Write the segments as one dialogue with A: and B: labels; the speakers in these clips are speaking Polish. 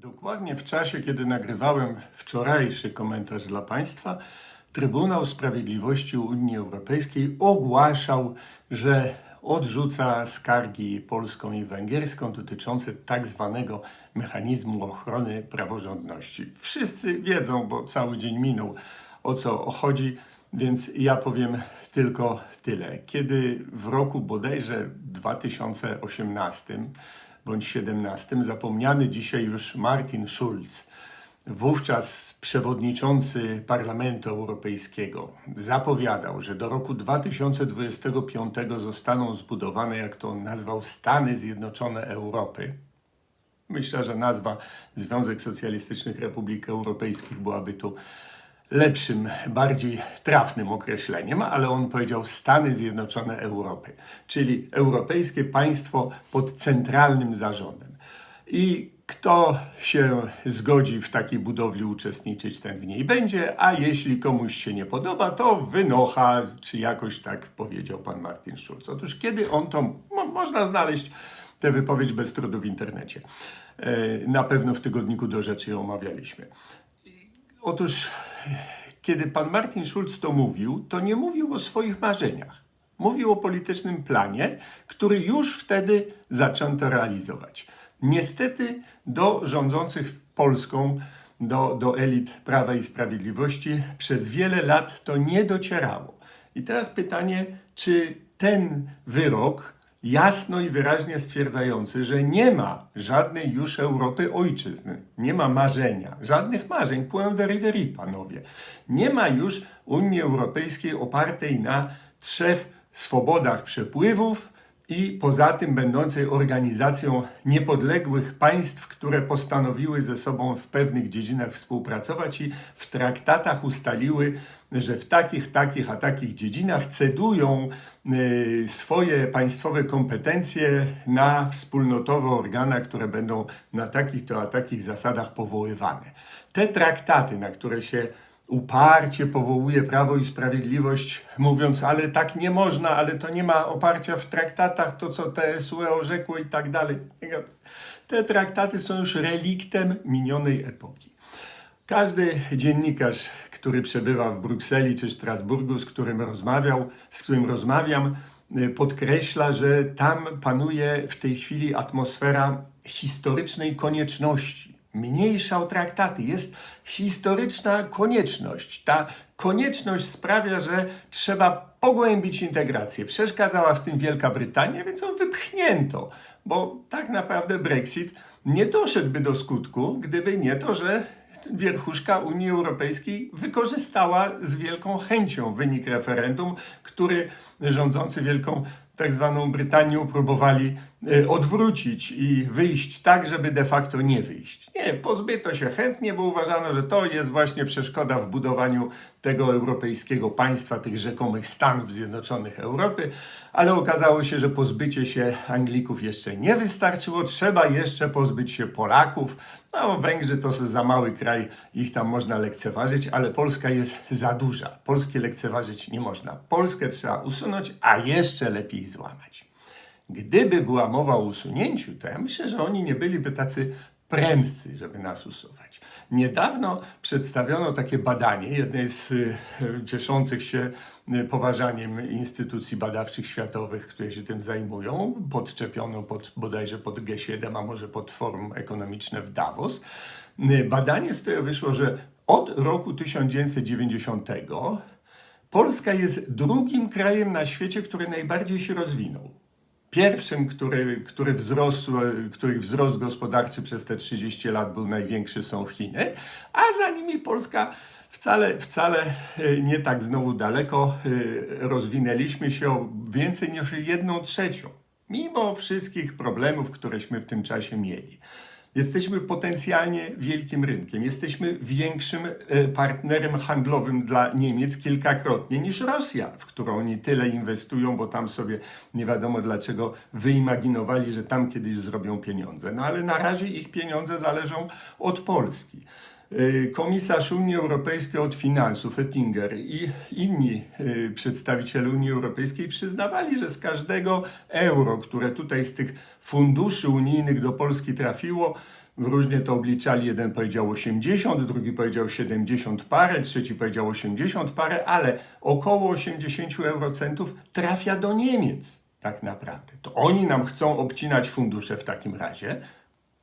A: Dokładnie w czasie, kiedy nagrywałem wczorajszy komentarz dla Państwa, Trybunał Sprawiedliwości Unii Europejskiej ogłaszał, że odrzuca skargi polską i węgierską dotyczące tak zwanego mechanizmu ochrony praworządności. Wszyscy wiedzą, bo cały dzień minął, o co chodzi, więc ja powiem tylko tyle. Kiedy w roku bodajże 2018 bądź 17 zapomniany dzisiaj już Martin Schulz, wówczas przewodniczący Parlamentu Europejskiego, zapowiadał, że do roku 2025 zostaną zbudowane, jak to nazwał, Stany Zjednoczone Europy. Myślę, że nazwa Związek Socjalistycznych Republik Europejskich byłaby tu lepszym, bardziej trafnym określeniem, ale on powiedział Stany Zjednoczone Europy, czyli europejskie państwo pod centralnym zarządem. I kto się zgodzi w takiej budowli uczestniczyć, ten w niej będzie, a jeśli komuś się nie podoba, to wynocha, czy jakoś tak powiedział pan Martin Schulz. Otóż kiedy on to, mo, można znaleźć tę wypowiedź bez trudu w internecie. E, Na pewno w tygodniku do rzeczy ją omawialiśmy. Otóż, kiedy pan Martin Schulz to mówił, to nie mówił o swoich marzeniach. Mówił o politycznym planie, który już wtedy zaczęto realizować. Niestety do rządzących Polską, do, do elit Prawa i Sprawiedliwości przez wiele lat to nie docierało. I teraz pytanie, czy ten wyrok jasno i wyraźnie stwierdzający, że nie ma żadnej już Europy ojczyzny, nie ma marzenia, żadnych marzeń, point de riverie, panowie. Nie ma już Unii Europejskiej opartej na trzech swobodach przepływów i poza tym będącej organizacją niepodległych państw, które postanowiły ze sobą w pewnych dziedzinach współpracować i w traktatach ustaliły, że w takich, takich, a takich dziedzinach cedują y, swoje państwowe kompetencje na wspólnotowe organa, które będą na takich to a takich zasadach powoływane. Te traktaty, na które się uparcie powołuje Prawo i Sprawiedliwość, mówiąc, ale tak nie można, ale to nie ma oparcia w traktatach, to co TSUE orzekło i tak dalej. Te traktaty są już reliktem minionej epoki. Każdy dziennikarz, który przebywa w Brukseli czy Strasburgu, z którym rozmawiał, z którym rozmawiam, y, podkreśla, że tam panuje w tej chwili atmosfera historycznej konieczności. Mniejsza o traktaty, jest historyczna konieczność. Ta konieczność sprawia, że trzeba pogłębić integrację. Przeszkadzała w tym Wielka Brytania, więc ją wypchnięto, bo tak naprawdę Brexit nie doszedłby do skutku, gdyby nie to, że wierchuszka Unii Europejskiej wykorzystała z wielką chęcią wynik referendum, który rządzący Wielką tak zwaną Brytanią próbowali odwrócić i wyjść tak, żeby de facto nie wyjść. Nie, pozbyto się chętnie, bo uważano, że to jest właśnie przeszkoda w budowaniu tego europejskiego państwa, tych rzekomych Stanów Zjednoczonych Europy, ale okazało się, że pozbycie się Anglików jeszcze nie wystarczyło, trzeba jeszcze pozbyć się Polaków. No, Węgrzy to za mały kraj, ich tam można lekceważyć, ale Polska jest za duża. Polskie lekceważyć nie można. Polskę trzeba usunąć, a jeszcze lepiej złamać. Gdyby była mowa o usunięciu, to ja myślę, że oni nie byliby tacy prędcy, żeby nas usuwać. Niedawno przedstawiono takie badanie jednej z y, cieszących się y, poważaniem instytucji badawczych światowych, które się tym zajmują. Podczepiono pod, bodajże pod G7, a może pod Forum Ekonomiczne w Davos. Y, Badanie z którego wyszło, że od roku 1990 Polska jest drugim krajem na świecie, który najbardziej się rozwinął. Pierwszym, który, który wzrósł, których wzrost gospodarczy przez te 30 lat był największy, są Chiny, a za nimi Polska wcale, wcale e, nie tak znowu daleko. e, Rozwinęliśmy się o więcej niż jedną trzecią, mimo wszystkich problemów, któreśmy w tym czasie mieli. Jesteśmy potencjalnie wielkim rynkiem. Jesteśmy większym e, partnerem handlowym dla Niemiec kilkakrotnie niż Rosja, w którą oni tyle inwestują, bo tam sobie nie wiadomo dlaczego wyimaginowali, że tam kiedyś zrobią pieniądze. No ale na razie ich pieniądze zależą od Polski. Y, Komisarz Unii Europejskiej od finansów, Oettinger i inni y, przedstawiciele Unii Europejskiej przyznawali, że z każdego euro, które tutaj z tych funduszy unijnych do Polski trafiło, różnie to obliczali, jeden powiedział 80, drugi powiedział 70 parę, trzeci powiedział 80 parę, ale około 80 eurocentów trafia do Niemiec tak naprawdę. To oni nam chcą obcinać fundusze w takim razie.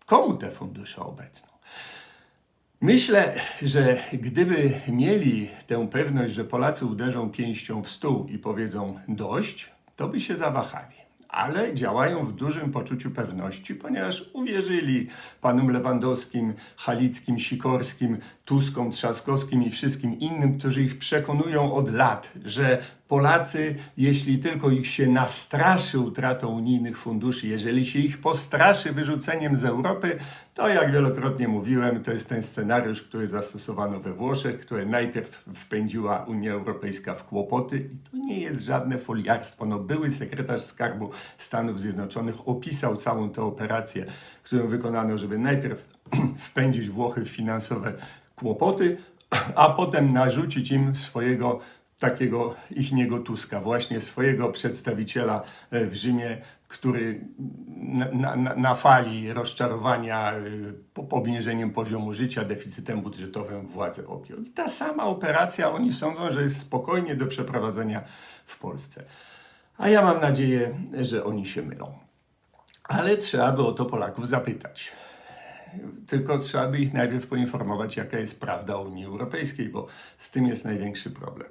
A: Komu te fundusze obecną? Myślę, że gdyby mieli tę pewność, że Polacy uderzą pięścią w stół i powiedzą dość, to by się zawahali. Ale działają w dużym poczuciu pewności, ponieważ uwierzyli panom Lewandowskim, Halickim, Sikorskim, Tuskom, Trzaskowskim i wszystkim innym, którzy ich przekonują od lat, że Polacy, jeśli tylko ich się nastraszy utratą unijnych funduszy, jeżeli się ich postraszy wyrzuceniem z Europy, to jak wielokrotnie mówiłem, to jest ten scenariusz, który zastosowano we Włoszech, które najpierw wpędziła Unia Europejska w kłopoty i to nie jest żadne foliarstwo. No, były sekretarz skarbu Stanów Zjednoczonych opisał całą tę operację, którą wykonano, żeby najpierw wpędzić Włochy w finansowe kłopoty, a potem narzucić im swojego takiego ichniego Tuska, właśnie swojego przedstawiciela e, w Rzymie, który na, na, na fali rozczarowania e, po- obniżeniem poziomu życia, deficytem budżetowym władzę objął. I ta sama operacja, oni sądzą, że jest spokojnie do przeprowadzenia w Polsce. A ja mam nadzieję, że oni się mylą. Ale trzeba by o to Polaków zapytać. Tylko trzeba by ich najpierw poinformować, jaka jest prawda o Unii Europejskiej, bo z tym jest największy problem.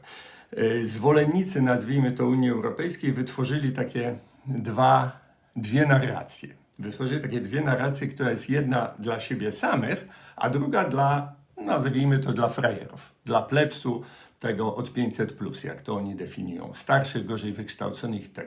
A: Yy, Zwolennicy, nazwijmy to Unii Europejskiej, wytworzyli takie dwa, dwie narracje. Wytworzyli takie dwie narracje, która jest jedna dla siebie samych, a druga dla, nazwijmy to dla frajerów, dla plebsu tego od 500+, plus, jak to oni definiują, starszych, gorzej wykształconych i tak.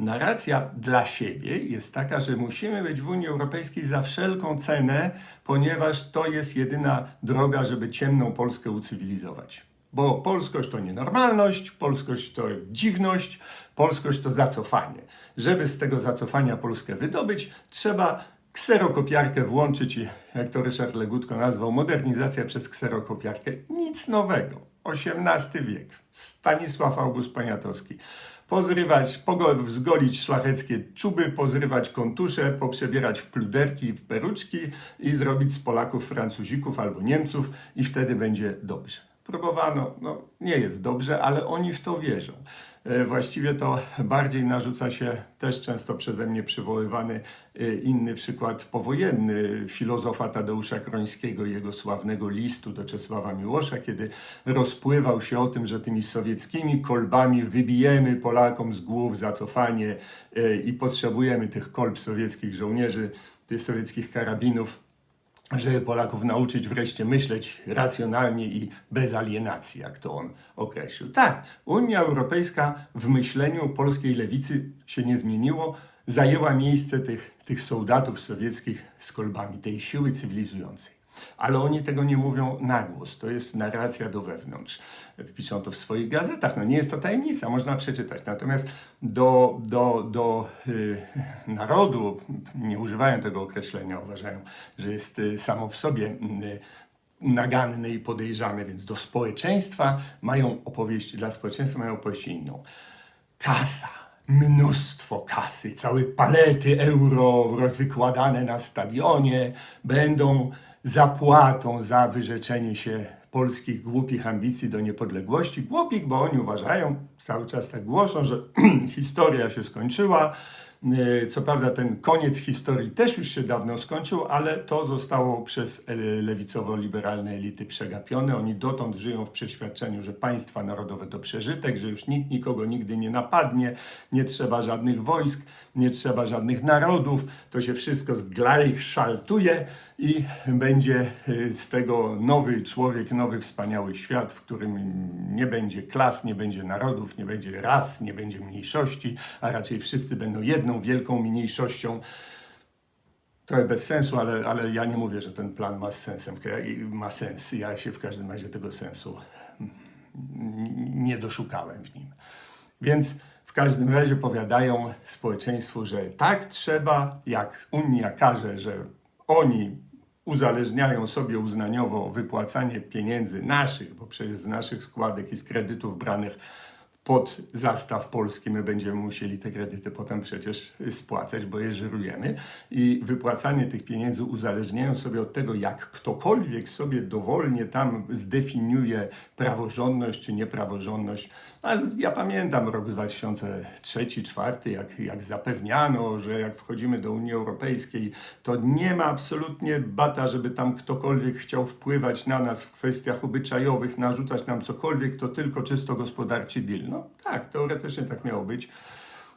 A: Narracja dla siebie jest taka, że musimy być w Unii Europejskiej za wszelką cenę, ponieważ to jest jedyna droga, żeby ciemną Polskę ucywilizować. Bo polskość to nienormalność, polskość to dziwność, polskość to zacofanie. Żeby z tego zacofania Polskę wydobyć, trzeba kserokopiarkę włączyć i, jak to Ryszard Legutko nazwał, modernizacja przez kserokopiarkę. Nic nowego. XVIII wiek. Stanisław August Poniatowski pozrywać, pogo- zgolić szlacheckie czuby, pozrywać kontusze, poprzebierać w pluderki i peruczki i zrobić z Polaków Francuzików albo Niemców i wtedy będzie dobrze. Próbowano, no nie jest dobrze, ale oni w to wierzą. E, Właściwie to bardziej narzuca się też często przeze mnie przywoływany e, inny przykład powojenny filozofa Tadeusza Krońskiego i jego sławnego listu do Czesława Miłosza, kiedy rozpływał się o tym, że tymi sowieckimi kolbami wybijemy Polakom z głów zacofanie e, i potrzebujemy tych kolb sowieckich żołnierzy, tych sowieckich karabinów żeby Polaków nauczyć wreszcie myśleć racjonalnie i bez alienacji, jak to on określił. Tak, Unia Europejska w myśleniu polskiej lewicy się nie zmieniło, zajęła miejsce tych, tych soldatów sowieckich z kolbami, tej siły cywilizującej. Ale oni tego nie mówią na głos. To jest narracja do wewnątrz. Piszą to w swoich gazetach. No nie jest to tajemnica, można przeczytać. Natomiast do, do, do y, narodu, nie używają tego określenia, uważają, że jest y, samo w sobie y, naganne i podejrzane, więc do społeczeństwa mają opowieść, dla społeczeństwa mają opowieść inną. Kasa, mnóstwo kasy, całe palety euro wykładane na stadionie będą zapłatą za wyrzeczenie się polskich głupich ambicji do niepodległości. Głupich, bo oni uważają, cały czas tak głoszą, że historia się skończyła. Yy, Co prawda ten koniec historii też już się dawno skończył, ale to zostało przez e, lewicowo-liberalne elity przegapione. Oni dotąd żyją w przeświadczeniu, że państwa narodowe to przeżytek, że już nikt nikogo nigdy nie napadnie, nie trzeba żadnych wojsk, nie trzeba żadnych narodów, to się wszystko zglajszaltuje i będzie y, z tego nowy człowiek, nowy wspaniały świat, w którym nie będzie klas, nie będzie narodów, nie będzie ras, nie będzie mniejszości, a raczej wszyscy będą jedną wielką mniejszością. Trochę bez sensu, ale, ale ja nie mówię, że ten plan ma sensem, ma sens. Ja się w każdym razie tego sensu mm, nie doszukałem w nim. Więc w każdym razie powiadają społeczeństwu, że tak trzeba, jak Unia każe, że oni uzależniają sobie uznaniowo wypłacanie pieniędzy naszych, bo przecież z naszych składek i z kredytów branych pod zastaw polski my będziemy musieli te kredyty potem przecież spłacać, bo je żyrujemy i wypłacanie tych pieniędzy uzależniają sobie od tego, jak ktokolwiek sobie dowolnie tam zdefiniuje praworządność czy niepraworządność. A ja pamiętam rok 2003-2004, jak, jak zapewniano, że jak wchodzimy do Unii Europejskiej, to nie ma absolutnie bata, żeby tam ktokolwiek chciał wpływać na nas w kwestiach obyczajowych, narzucać nam cokolwiek, to tylko czysto gospodarczy deal. No tak, teoretycznie tak miało być.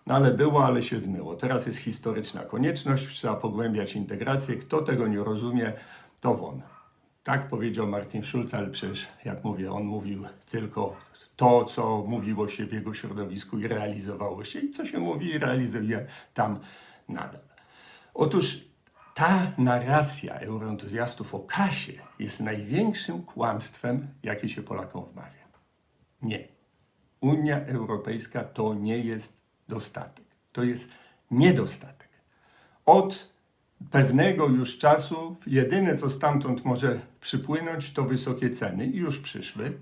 A: No ale było, ale się zmyło. Teraz jest historyczna konieczność, trzeba pogłębiać integrację. Kto tego nie rozumie, to won. Tak powiedział Martin Schulz, ale przecież, jak mówię, on mówił tylko to, co mówiło się w jego środowisku i realizowało się, i co się mówi i realizuje tam nadal. Otóż ta narracja euroentuzjastów o kasie jest największym kłamstwem, jakie się Polakom wmawia. Nie. Unia Europejska to nie jest dostatek. To jest niedostatek. Od pewnego już czasu jedyne, co stamtąd może przypłynąć, to wysokie ceny i już przyszły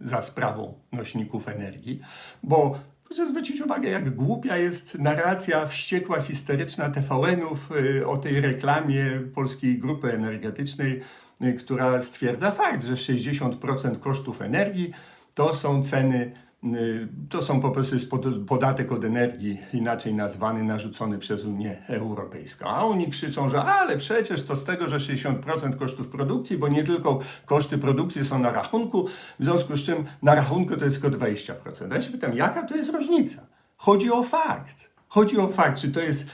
A: za sprawą nośników energii, bo proszę zwrócić uwagę, jak głupia jest narracja wściekła, histeryczna TVN-ów y, o tej reklamie Polskiej Grupy Energetycznej, y, która stwierdza fakt, że 60% kosztów energii to są ceny to są po prostu podatek od energii, inaczej nazwany, narzucony przez Unię Europejską. A oni krzyczą, że ale przecież to z tego, że 60% kosztów produkcji, bo nie tylko koszty produkcji są na rachunku, w związku z czym na rachunku to jest tylko 20%. A ja się pytam, jaka to jest różnica? Chodzi o fakt. Chodzi o fakt, czy to jest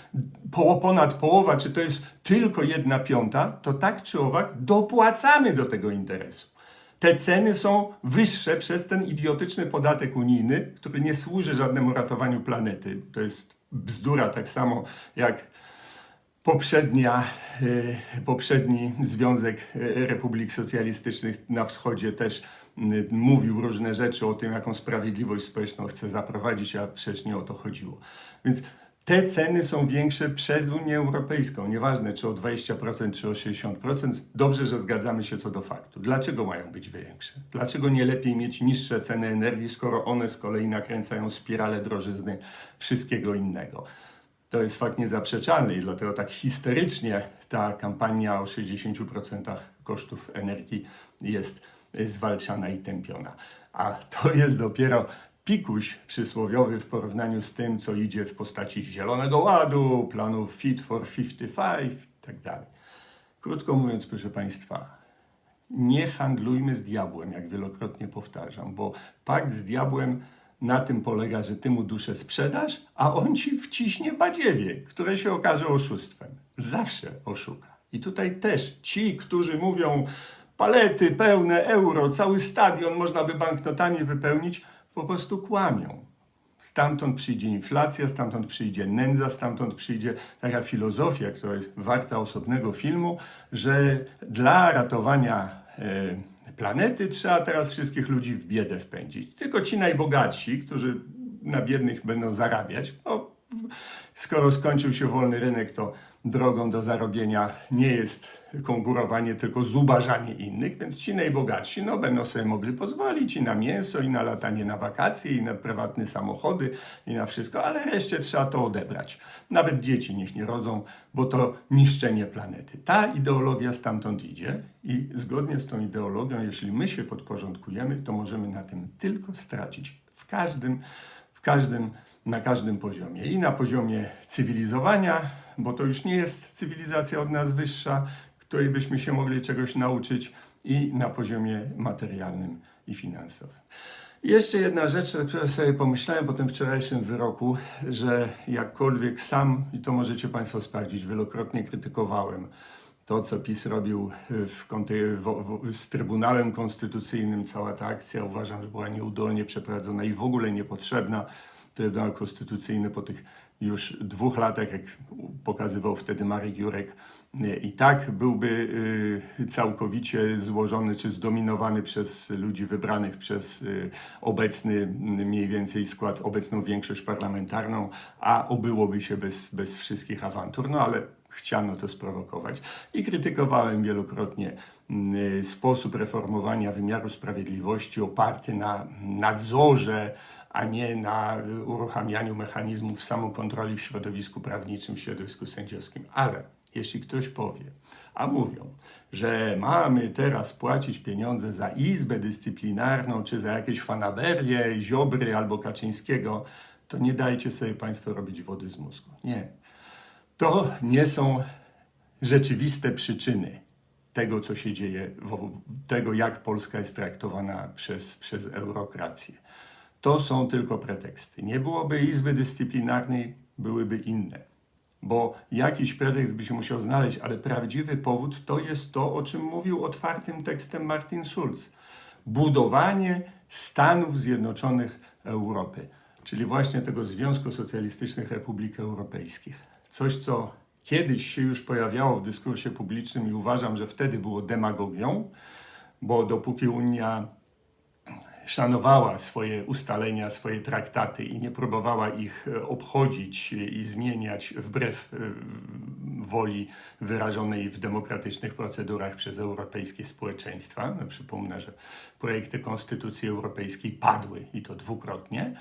A: po, ponad połowa, czy to jest tylko jedna piąta, to tak czy owak dopłacamy do tego interesu te ceny są wyższe przez ten idiotyczny podatek unijny, który nie służy żadnemu ratowaniu planety. To jest bzdura, tak samo jak poprzednia, e, poprzedni Związek e, Republik Socjalistycznych na wschodzie też m, mówił różne rzeczy o tym, jaką sprawiedliwość społeczną chce zaprowadzić, a przecież nie o to chodziło. Więc te ceny są większe przez Unię Europejską. Nieważne czy o 20% czy o 60%. Dobrze, że zgadzamy się co do faktu. Dlaczego mają być większe? Dlaczego nie lepiej mieć niższe ceny energii, skoro one z kolei nakręcają spiralę drożyzny wszystkiego innego? To jest fakt niezaprzeczalny i dlatego tak histerycznie ta kampania o 60% kosztów energii jest zwalczana i tępiona. A to jest dopiero pikuś przysłowiowy w porównaniu z tym, co idzie w postaci Zielonego Ładu, planów Fit for 55 i tak. Krótko mówiąc, proszę Państwa, nie handlujmy z diabłem, jak wielokrotnie powtarzam, bo pakt z diabłem na tym polega, że ty mu duszę sprzedasz, a on ci wciśnie badziewie, które się okaże oszustwem. Zawsze oszuka. I tutaj też ci, którzy mówią palety pełne euro, cały stadion można by banknotami wypełnić, po prostu kłamią. Stamtąd przyjdzie inflacja, stamtąd przyjdzie nędza, stamtąd przyjdzie taka filozofia, która jest warta osobnego filmu, że dla ratowania e, planety trzeba teraz wszystkich ludzi w biedę wpędzić. Tylko ci najbogatsi, którzy na biednych będą zarabiać, bo skoro skończył się wolny rynek, to drogą do zarobienia nie jest konkurowanie, tylko zubażanie innych, więc ci najbogatsi no, będą sobie mogli pozwolić i na mięso, i na latanie na wakacje, i na prywatne samochody, i na wszystko, ale reszcie trzeba to odebrać. Nawet dzieci niech nie rodzą, bo to niszczenie planety. Ta ideologia stamtąd idzie i zgodnie z tą ideologią, jeśli my się podporządkujemy, to możemy na tym tylko stracić. W każdym, w każdym, na każdym poziomie. I na poziomie cywilizowania, bo to już nie jest cywilizacja od nas wyższa, której byśmy się mogli czegoś nauczyć, i na poziomie materialnym i finansowym. Jeszcze jedna rzecz, o której sobie pomyślałem po tym wczorajszym wyroku, że jakkolwiek sam, i to możecie Państwo sprawdzić, wielokrotnie krytykowałem to, co PiS robił w, w, w, z Trybunałem Konstytucyjnym, cała ta akcja uważam, że była nieudolnie przeprowadzona i w ogóle niepotrzebna. Trybunał Konstytucyjny po tych już dwóch latach, jak pokazywał wtedy Marek Jurek, i tak byłby y, całkowicie złożony czy zdominowany przez ludzi wybranych przez y, obecny y, mniej więcej skład, obecną większość parlamentarną, a obyłoby się bez, bez wszystkich awantur. No ale chciano to sprowokować. I krytykowałem wielokrotnie sposób reformowania wymiaru sprawiedliwości oparty na nadzorze, a nie na uruchamianiu mechanizmów samokontroli w środowisku prawniczym, w środowisku sędziowskim. Ale jeśli ktoś powie, a mówią, że mamy teraz płacić pieniądze za izbę dyscyplinarną, czy za jakieś fanaberię, Ziobry albo Kaczyńskiego, to nie dajcie sobie Państwo robić wody z mózgu. Nie. To nie są rzeczywiste przyczyny tego, co się dzieje, tego, jak Polska jest traktowana przez, przez eurokrację. To są tylko preteksty. Nie byłoby Izby Dyscyplinarnej, byłyby inne. Bo jakiś pretekst by się musiał znaleźć, ale prawdziwy powód to jest to, o czym mówił otwartym tekstem Martin Schulz. Budowanie Stanów Zjednoczonych Europy, czyli właśnie tego Związku Socjalistycznych Republik Europejskich. Coś, co kiedyś się już pojawiało w dyskursie publicznym i uważam, że wtedy było demagogią, bo dopóki Unia szanowała swoje ustalenia, swoje traktaty i nie próbowała ich e, obchodzić i zmieniać wbrew e, woli wyrażonej w demokratycznych procedurach przez europejskie społeczeństwa. No, Przypomnę, że projekty Konstytucji Europejskiej padły i to dwukrotnie.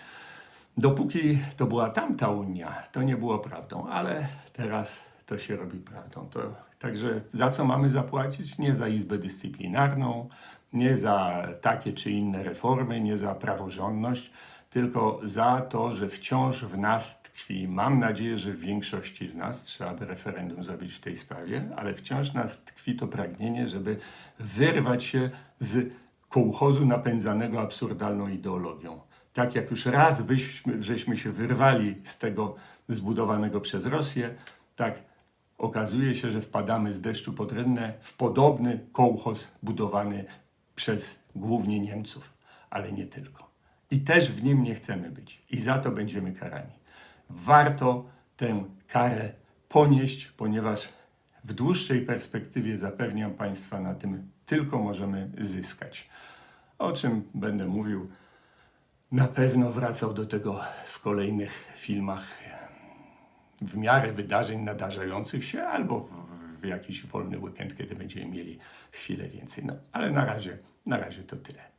A: Dopóki to była tamta Unia, to nie było prawdą, ale teraz to się robi prawdą. To, także za co mamy zapłacić? Nie za Izbę Dyscyplinarną, nie za takie czy inne reformy, nie za praworządność, tylko za to, że wciąż w nas tkwi, mam nadzieję, że w większości z nas, trzeba by referendum zrobić w tej sprawie, ale wciąż nas tkwi to pragnienie, żeby wyrwać się z kołchozu napędzanego absurdalną ideologią. Tak jak już raz wyśmy, żeśmy się wyrwali z tego zbudowanego przez Rosję, tak okazuje się, że wpadamy z deszczu pod rynnę w podobny kołchoz budowany przez głównie Niemców, ale nie tylko. I też w nim nie chcemy być. I za to będziemy karani. Warto tę karę ponieść, ponieważ w dłuższej perspektywie zapewniam Państwa, na tym tylko możemy zyskać. O czym będę mówił, na pewno wracał do tego w kolejnych filmach w miarę wydarzeń nadarzających się albo w, w jakiś wolny weekend, kiedy będziemy mieli chwilę więcej. No, ale na razie, na razie to tyle.